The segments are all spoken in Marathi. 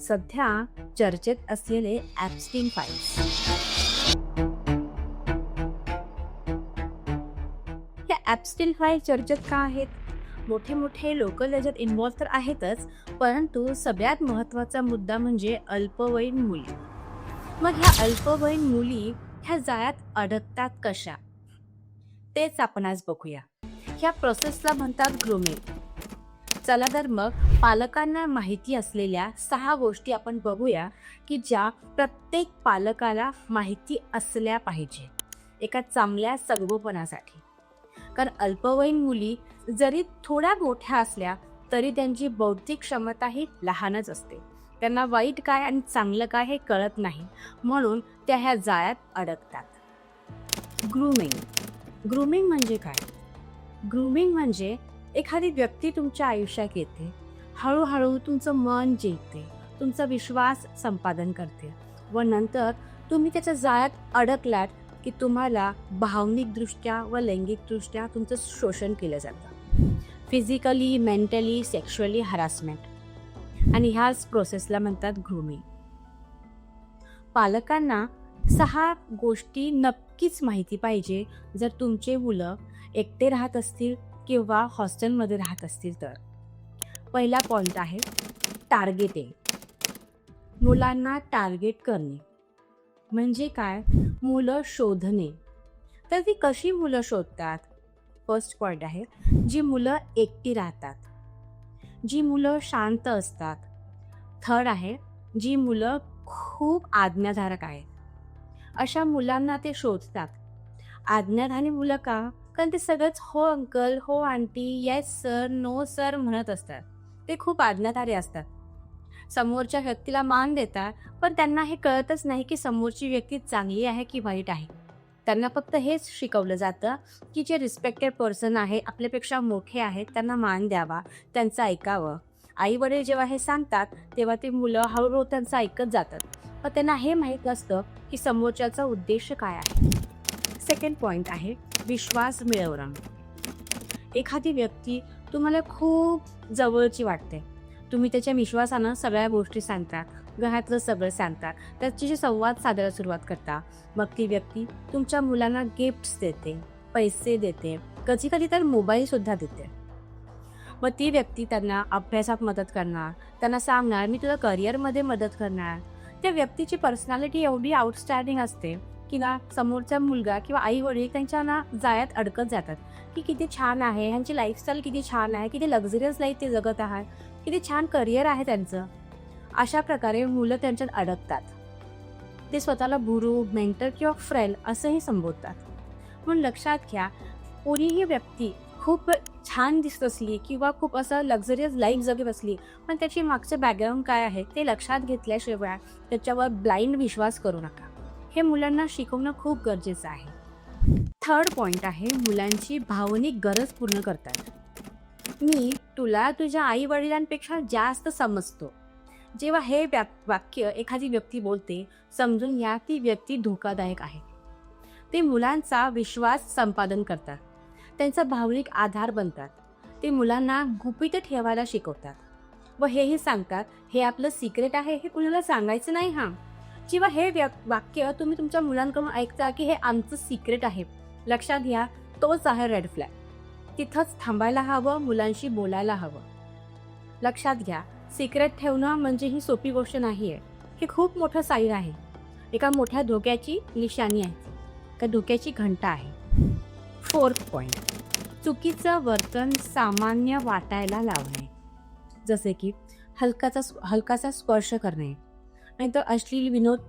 सध्या चर्चेत असलेले ॲपस्टीन फाईल्स या ॲपस्टीन फाईल चर्चेत का आहेत? मोठे मोठे लोकल याच्यात इन्व्हॉल्व तर आहेतच परंतु सगळ्यात महत्त्वाचा मुद्दा म्हणजे अल्पवयीन मुली. मग ह्या अल्पवयीन मुली ह्या जाळ्यात अडकतात कशा? तेच आपण आज बघूया. ह्या प्रोसेसला म्हणतात ग्रुमिंग चला तर मग पालकांना माहिती असलेल्या सहा गोष्टी आपण बघूया की ज्या प्रत्येक पालकाला माहिती असल्या पाहिजे एका चांगल्या सगोपणासाठी कारण अल्पवयीन मुली जरी थोड्या मोठ्या असल्या तरी त्यांची बौद्धिक क्षमता ही लहानच असते. त्यांना वाईट काय आणि चांगलं काय हे कळत नाही. म्हणून त्या ह्या जाळ्यात अडकतात. ग्रूमिंग ग्रूमिंग म्हणजे काय? ग्रूमिंग म्हणजे एखादी व्यक्ती तुमच्या आयुष्यात येते हळूहळू तुमचं मन जिंकते तुमचा विश्वास संपादन करते व नंतर तुम्ही त्याच्या जाळ्यात अडकलात की तुम्हाला भावनिकदृष्ट्या व लैंगिकदृष्ट्या तुमचं शोषण केलं जातं. फिजिकली मेंटली सेक्शुअली हरासमेंट आणि ह्याच प्रोसेसला म्हणतात ग्रुमिंग पालकांना सहा गोष्टी नक्कीच माहिती पाहिजे. जर तुमचे मुलं एकटे राहत असतील किंवा हॉस्टेलमध्ये राहत असतील तर. पहिला पॉईंट आहे टार्गेटिंग मुलांना टार्गेट करणे. म्हणजे काय? मुलं शोधणे. तर ती कशी मुलं शोधतात? फर्स्ट पॉईंट आहे जी मुलं एकटी राहतात. जी मुलं शांत असतात. थर्ड आहे जी मुलं खूप आज्ञाधारक आहेत. अशा मुलांना ते शोधतात. आज्ञाधारी मुलं का? कारण ते सगळंच हो अंकल हो aunty yes sir no sir म्हणत असतात. ते खूप आज्ञाधारी असतात. समोरच्या व्यक्तीला मान देतात पण त्यांना हे कळतच नाही की समोरची व्यक्ती चांगली आहे की वाईट आहे. त्यांना फक्त हेच शिकवलं जातं की जे रिस्पेक्टेड पर्सन आहे आपल्यापेक्षा मोठे आहेत त्यांना मान द्यावा त्यांचं ऐकावं. आई वडील जेव्हा हे सांगतात तेव्हा ते मुलं हळूहळू त्यांचं ऐकत जातात. पण त्यांना हे माहीत नसतं की समोरच्याचा उद्देश काय आहे. सेकंड पॉईंट आहे विश्वास मिळवणं. एखादी व्यक्ती तुम्हाला खूप जवळची वाटते. तुम्ही त्याच्या विश्वासानं सगळ्या गोष्टी सांगता घरातलं सगळं सांगता त्याच्याशी संवाद साधायला सुरुवात करता मग ती व्यक्ती तुमच्या मुलांना गिफ्ट्स देते पैसे देते कधी कधी तर मोबाईलसुद्धा देते. मग ती व्यक्ती त्यांना अभ्यासात मदत करणार त्यांना सांगणार मी तुला करिअरमध्ये मदत करणार. त्या व्यक्तीची पर्सनॅलिटी एवढी आउटस्टँडिंग असते की ना समोरचा मुलगा किंवा आई वडील त्यांच्या ना जाळ्यात अडकत जातात. की किती छान आहे ह्यांची लाईफस्टाईल किती छान आहे किती लक्झरियस लाईफ ते जगत आहे किती छान करिअर आहे त्यांचं. अशा प्रकारे मुलं त्यांच्यात अडकतात. ते स्वतःला गुरु मेंटर किंवा फ्रेल असंही संबोधतात. म्हणून लक्षात घ्या कोणीही व्यक्ती खूप छान दिसत असली किंवा खूप असं लक्झरियस लाईफ जगत असली पण त्याची मागचं बॅकग्राऊंड काय आहे ते लक्षात घेतल्याशिवाय त्याच्यावर ब्लाइंड विश्वास करू नका. हे मुलांना शिकवणं खूप गरजेचं आहे. थर्ड पॉईंट आहे मुलांची भावनिक गरज पूर्ण करतात. मी तुला तुझ्या आई वडिलांपेक्षा जास्त समजतो. जेव्हा हे व्या वाक्य एखादी व्यक्ती बोलते समजून या ती व्यक्ती धोकादायक आहे. ते मुलांचा विश्वास संपादन करतात. त्यांचा भावनिक आधार बनतात. ते मुलांना गुपित ठेवायला शिकवतात. व हेही सांगतात हे आपलं सिक्रेट आहे हे कुणाला सांगायचं नाही हां? किंवा हे वाक्य तुम्ही तुमच्या मुलांकडून ऐकता की हे आमचं सिक्रेट आहे. लक्षात घ्या तोच आहे रेड फ्लॅग तिथंच थांबायला हवं मुलांशी बोलायला हवं. लक्षात घ्या सिक्रेट ठेवणं म्हणजे ही सोपी गोष्ट नाही आहे हे खूप मोठं साईन आहे. एका मोठ्या धोक्याची निशाणी आहे. का धोक्याची घंटा आहे. फोर्थ पॉईंट चुकीचं वर्तन सामान्य वाटायला लावणे. जसे की हलकाचा हलकाचा स्पर्श करणे. नाहीतर अश्लील विनोद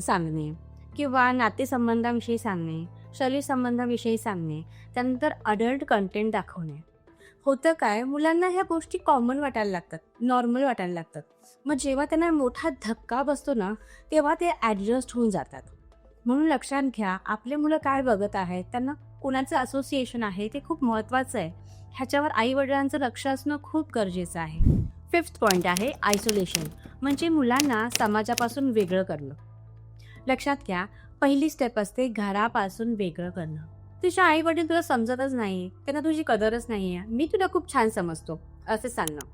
सांगणे किंवा नातेसंबंधाविषयी सांगणे शरीर संबंधाविषयी सांगणे त्यानंतर अडल्ट कंटेंट दाखवणे. होतं काय? मुलांना ह्या गोष्टी कॉमन वाटायला लागतात नॉर्मल वाटायला लागतात. मग जेव्हा त्यांना मोठा धक्का बसतो ना तेव्हा ते ॲडजस्ट होऊन जातात. म्हणून लक्षात घ्या आपले मुलं काय बघत आहेत त्यांना कोणाचं असोसिएशन आहे ते खूप महत्त्वाचं आहे. ह्याच्यावर आई वडिलांचं लक्ष असणं खूप गरजेचं आहे. फिफ्थ पॉईंट आहे आयसोलेशन म्हणजे मुलांना समाजापासून वेगळं करणं. लक्षात घ्या पहिली स्टेप असते घरापासून वेगळं करणं. तुझ्या आई वडील तुला समजतच नाही त्यांना तुझी कदरच नाही आहे मी तुला खूप छान समजतो असे सांगणं.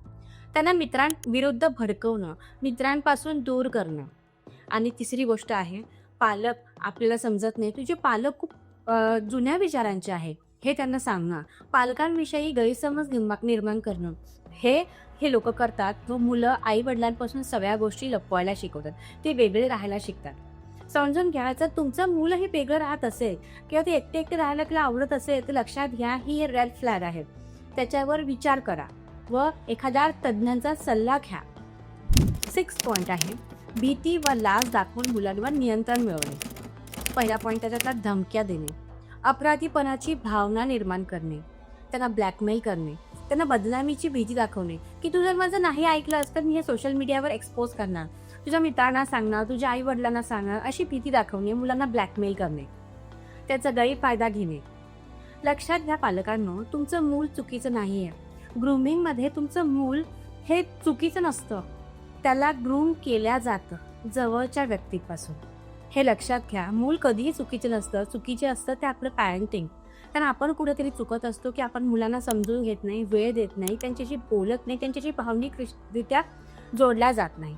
त्यांना मित्रांविरुद्ध भडकवणं मित्रांपासून दूर करणं. आणि तिसरी गोष्ट आहे पालक आपल्याला समजत नाही. तुझे पालक खूप जुन्या विचारांचे आहेत. हे त्यांना सांगणं पालकांविषयी गैरसमज निर्माण करणं. हे हे लोक करतात व मुलं आई वडिलांपासून सगळ्या गोष्टी लपवायला शिकवतात. ते वेगळे राहायला शिकतात. समजून घ्या जर तुमचं मुलंही वेगळं राहत असेल किंवा ते एकटे एकटे राहायला तिला आवडत असेल तर लक्षात घ्या ही रेड फ्लॅग आहे. त्याच्यावर विचार करा व एखाद्या तज्ज्ञांचा सल्ला घ्या. सिक्स पॉईंट आहे भीती व लाज दाखवून मुलांवर नियंत्रण मिळवणे. पहिला पॉईंट त्याच्यातला धमक्या देणे. अपराधीपणाची भावना निर्माण करणे त्यांना ब्लॅकमेल करणे त्यांना बदनामीची भीती दाखवणे. की तू जर माझं नाही ऐकलं तर मी हे सोशल मीडियावर एक्सपोज करणार. तुझ्या मित्रांना सांगणार तुझ्या आई वडिलांना सांगणार अशी भीती दाखवणे मुलांना ब्लॅकमेल करणे. त्याचा गैरफायदा घेणे. लक्षात घ्या पालकांनो तुमचं मूल चुकीचं नाही आहे ग्रुमिंगमध्ये तुमचं मूल हे चुकीचं नसतं. त्याला ग्रूम केल्या जातं जवळच्या व्यक्तीपासून. हे लक्षात घ्या. मूल कधीही चुकीचं नसतं. चुकीचे असतं ते आपलं पॅरेंटिंग कारण आपण कुठेतरी चुकत असतो की आपण मुलांना समजून घेत नाही वेळ देत नाही त्यांच्याशी बोलत नाही त्यांच्याशी भावनिकरित्या जोडल्या जात नाही.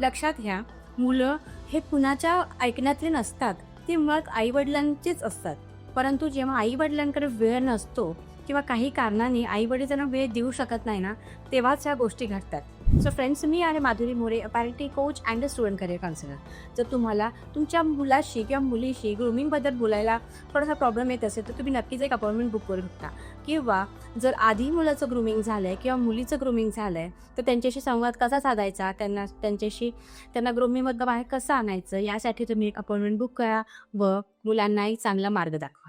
लक्षात घ्या मुलं हे कुणाच्या ऐकण्यातले नसतात. ते मुळात आईवडिलांचेच असतात. परंतु जेव्हा आईवडिलांकडे वेळ नसतो किंवा काही कारणाने आईवडील त्यांना वेळ देऊ शकत नाही ना तेव्हाच ह्या गोष्टी घडतात. सो फ्रेंड्स मी आणि Madhuri More parenting coach and student career counsellor जर तुम्हाला तुमच्या मुलाशी किंवा मुलीशी ग्रुमिंगबद्दल बोलायला थोडासा प्रॉब्लेम येत असेल तर तुम्ही नक्कीच एक अपॉइंटमेंट बुक करू शकता. किंवा जर आधी मुलाचं ग्रुमिंग झालं आहे किंवा मुलीचं ग्रुमिंग झालं आहे तर त्यांच्याशी संवाद कसा साधायचा? त्यांना त्यांच्याशी त्यांना ग्रुमिंगमध्ये बाहेर कसं आणायचं? यासाठी तुम्ही एक अपॉइंटमेंट बुक करा व मुलांनाही चांगला मार्ग दाखवा.